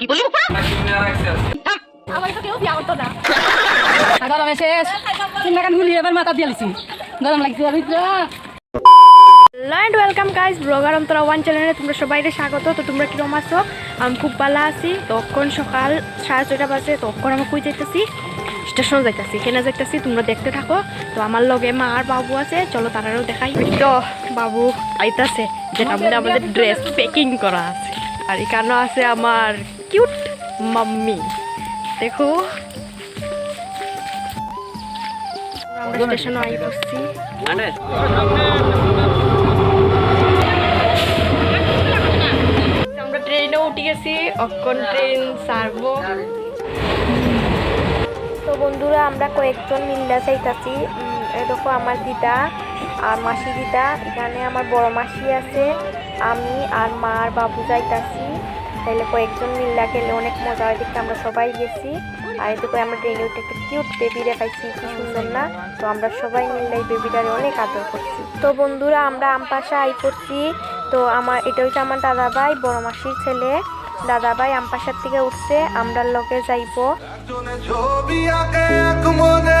কি বললি আমার তো কেউ বিয়া করতো না। গরমে শেষ। তিন লাগান গুলি এবার মাথা দিয়ে লিছি গরম লাগছে hello and welcome guys blogger Antara one চ্যানেলে তোমরা সবাইকে স্বাগত। তো তোমরা কিরম আছো? আমি খুব ভালো আছি। তখন সকাল সাড়ে ছয়টা বাজে। তখন আমি কই যাইতেছি? স্টেশনে যাইতেছি। এখানে যাইতেছি? তোমরা দেখতে থাকো। তো আমার লগে মা আর বাবু আছে। চলো তারাও দেখাই। তো বাবু আইতাছে। যেটা আমাদের ড্রেস প্যাকিং করা আছে। আর এখানে আছে আমার কিউট মাম্মি। দেখো। আমরা স্টেশনে আই করছি আমরা ট্রেনে উঠে গেছি। অক্ষণ ট্রেন সারবো তো বন্ধুরা আমরা কয়েকজন মিল্লা চাইতাছি এরকম আমার দিদা। আর মাসি দিদা এখানে আমার বড় মাসি আছে, আমি আর মা আর বাবু যাইতাছি। তাইলে কয়েকজন মিল্লা গেলে অনেক মজা হয়, দেখতে আমরা সবাই গেছি। আর এতে করে আমরা ট্রেনে উঠে একটা কিউট বেবি দেখাইছি, কি সুন্দর না? তো আমরা সবাই মিলে এই বেবিটারে অনেক আদর করছি। তো বন্ধুরা, আমরা আমপাশা আই করছি তো আমার, এটা হচ্ছে আমার দাদা ভাই বড় মাসির ছেলে। দাদা ভাই আমপাশার থেকে উঠছে, আমরা লোকে যাইবো। ছবি এক মনে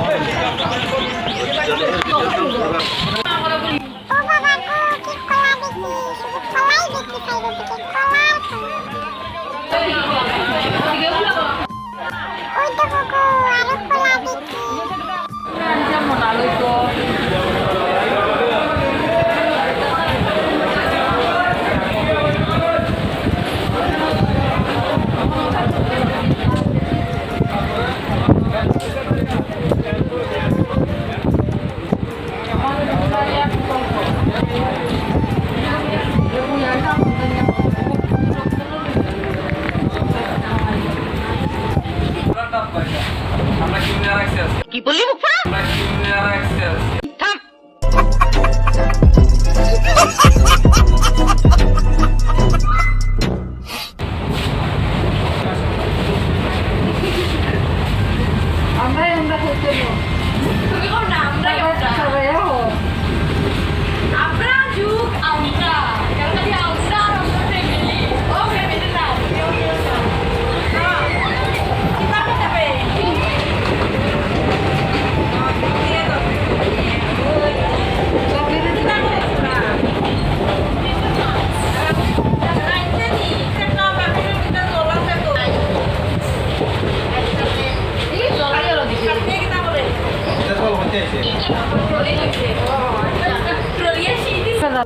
ওই তো গো আরও খোলা দেখি কি বললি মুখ থাম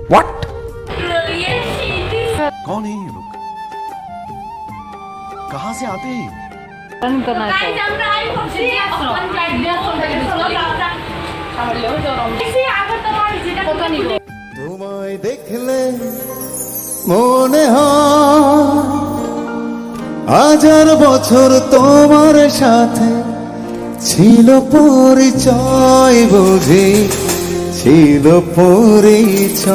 व्हाट कौन है ये लोग कहां से आते हैं তোমায় দেখলে মনে হয় হাজার বছর তোমার সাথে ছিল পরিচয় বুঝি ছিল পরিচয়।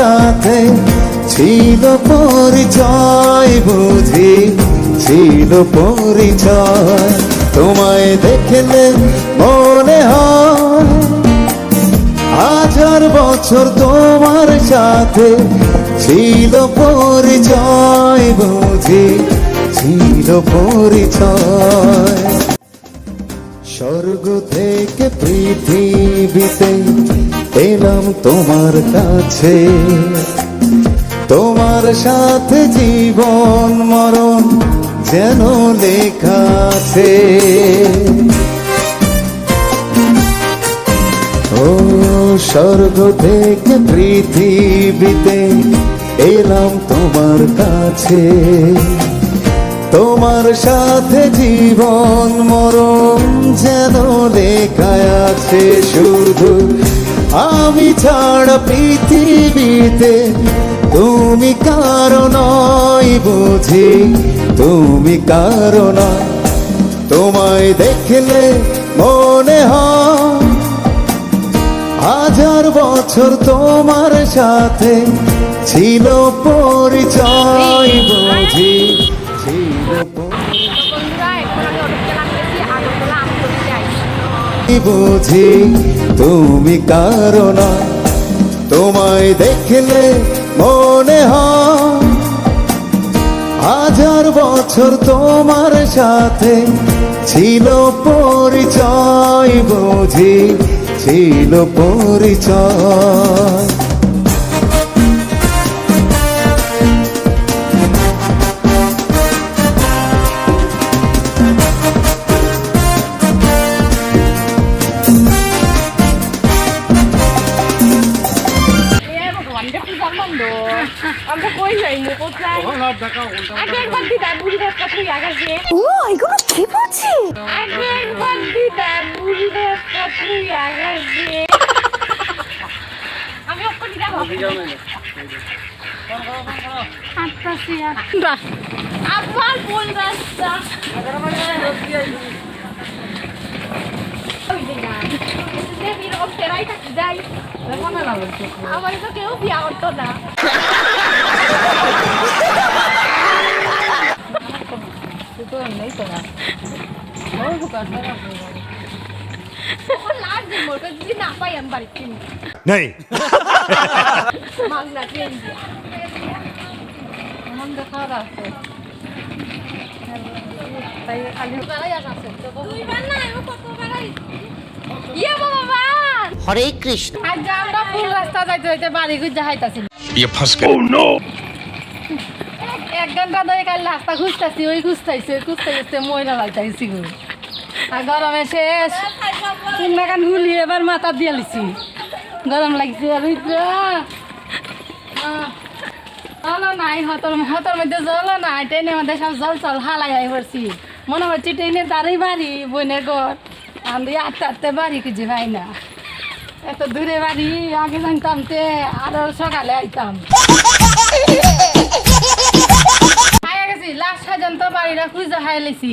সাথে ছিল পরিচয় বুঝি, ছিল পরিচয়। তোমায় দেখলে মনে হয় হাজার বছর তোমার সাথে ছিল পরিচয় বুঝি, ছিল পরিচয়। স্বর্গ থেকে পৃথিবীতে এলাম তোমার কাছে। তোমার সাথে জীবন মরণ যেন লেখা আছে। ও স্বর্গ থেকে পৃথিবীতে এলাম তোমার কাছে। তোমার সাথে জীবন মরণ যেন লেখায় আছে শুধু আমি ছাড়া পৃথিবীতে তুমি কারণ বুঝি তুমি কারণ তোমায় দেখলে মনে হয় হাজার বছর তোমার সাথে ছিল পরিচয় বুঝি ছিল বুঝি। তুমি না তোমায় দেখলে মনে হয় হাজার বছর তোমার সাথে ছিল পরিচয়, বুঝি ছিল পরিচয়। আবার বল রাস্তা আমার তো কেউ বিয়া করতো না দিন মোর কাছে হরে কৃষ্ণ। ইয়ে oh, এক ঘণ্টা ধরে কাল রাস্তা খুঁজতাছি ওই খুঁজতাইছে খুঁজতে খুঁজতে ময়লা লাগতাইছি গো। আর গরমে শেষ। তিন নাগান হুলি, এবার মাথা দিয়ে লিছি। গরম লাগছে আর জল নাই, হতর হতর মধ্যে জল নাই ট্রেনের মধ্যে সব জল চল হালাই আই পড়ছি মনে হচ্ছে ট্রেনের দাঁড়াই বাড়ি, বোনের ঘর। আমি আটটা আটতে বাড়ি খুঁজে পাই না। এত দূরে বাড়ি, আগে জানতাম তে আরও সকালে আইতাম। হাইয়া গেছি লাস্ট পর্যন্ত বাড়িটা খুঁজে হাই লেছি।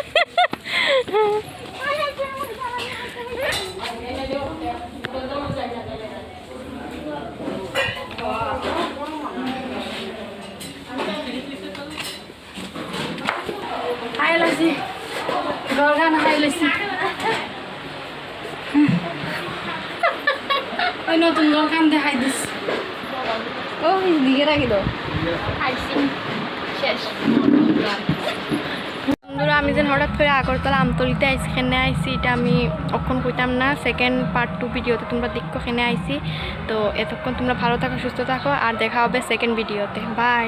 ওই নতুন ঘর কান দেখাই দিস। ও দিকে রাখি তো। বন্ধুরা আমি যেন হঠাৎ করে আগরতলা আমতলিতে আইসি খেনে আইসি এটা আমি অক্ষণ কইতাম না। সেকেন্ড পার্ট টু ভিডিওতে তোমরা দেখো খেনে আইসি। তো এতক্ষণ তোমরা ভালো থাকো সুস্থ থাকো আর দেখা হবে সেকেন্ড ভিডিওতে বাই